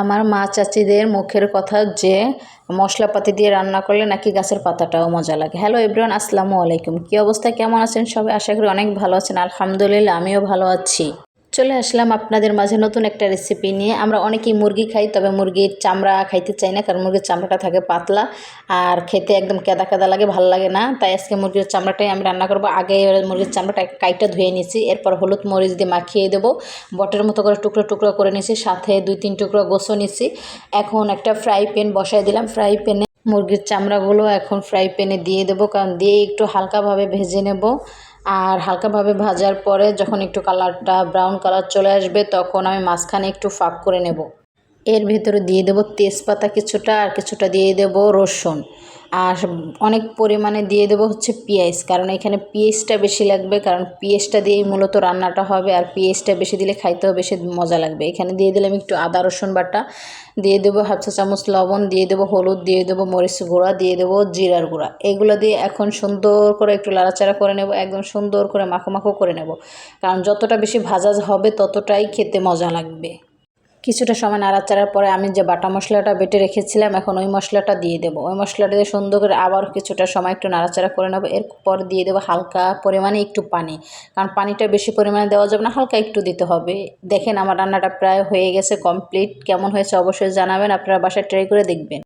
আমার মা চাচিদের মুখের কথা যে মশলাপাতি দিয়ে রান্না করলে নাকি গাছের পাতাটাও মজা লাগে। হ্যালো এভরিওয়ান আসসালামু আলাইকুম। কী অবস্থা? কেমন আছেন সবাই? আশা করি অনেক ভালো আছেন। আলহামদুলিল্লাহ, আমিও ভালো আছি। চলে আসলাম আপনাদের মাঝে নতুন একটা রেসিপি নিয়ে। আমরা অনেকেই মুরগি খাই, তবে মুরগির চামড়া খাইতে চাই না, কারণ মুরগির চামড়াটা থাকে পাতলা আর খেতে একদম কেদা কেদা লাগে, ভালো লাগে না। তাই আজকে মুরগির চামড়াটাই আমি রান্না করব। আগে মুরগির চামড়াটা কাইটা ধুয়ে নিয়েছি এরপর হলুদ মরিচ দিয়ে মাখিয়ে দেবো। বটের মতো করে টুকরো টুকরো করে নিয়েছি সাথে দুই তিন টুকরো গোসো নিয়েছি এখন একটা ফ্রাই প্যান বসাই দিলাম। ফ্রাই প্যানে মুরগির চামড়াগুলো এখন ফ্রাই প্যানে দিয়ে দেবো, কারণ দিয়ে একটু হালকাভাবে ভেজে নেব। আর হালকাভাবে ভাজার পরে যখন একটু কালারটা ব্রাউন কালার চলে আসবে, তখন আমি মাঝখানে একটু ফাঁক করে নেব। এর ভেতরে দিয়ে দেব তেজপাতা কিছুটা আর কিছুটা দিয়ে দেব রসুন। আর অনেক পরিমাণে দিয়ে দেবো হচ্ছে পেঁয়াজ, কারণ এখানে পেঁয়াজটা বেশি লাগবে, কারণ পেঁয়াজটা দিয়েই মূলত রান্নাটা হবে, আর পেঁয়াজটা বেশি দিলে খাইতেও বেশি মজা লাগবে। এখানে দিয়ে দিলাম একটু আদা, রসুন বাটা, দিয়ে দেবো হাফ চা চামচ লবণ, দিয়ে দেবো হলুদ, দিয়ে দেবো মরিচ গুঁড়া, দিয়ে দেবো জিরার গুঁড়া। এগুলো দিয়ে এখন সুন্দর করে একটু লাড়াচাড়া করে নেব, একদম সুন্দর করে মাখো মাখো করে নেব, কারণ যতটা বেশি ভাজা হবে ততটাই খেতে মজা লাগবে। কিছুটা সময় নাড়াচাড়ার পরে আমি যে বাটা মশলাটা বেটে রেখেছিলাম, এখন ওই মশলাটা দিয়ে দেবো। ওই মশলাটা দিয়ে সুন্দর করে আবার কিছুটা সময় একটু নাড়াচাড়া করে নেব। এরপর দিয়ে দেবো হালকা পরিমাণে একটু পানি। কারণ পানিটা বেশি পরিমাণে দেওয়া যাবে না, হালকা একটু দিতে হবে। দেখেন আমার রান্নাটা প্রায় হয়ে গেছে কমপ্লিট। কেমন হয়েছে অবশ্যই জানাবেন, আপনারা বাসায় ট্রাই করে দেখবেন।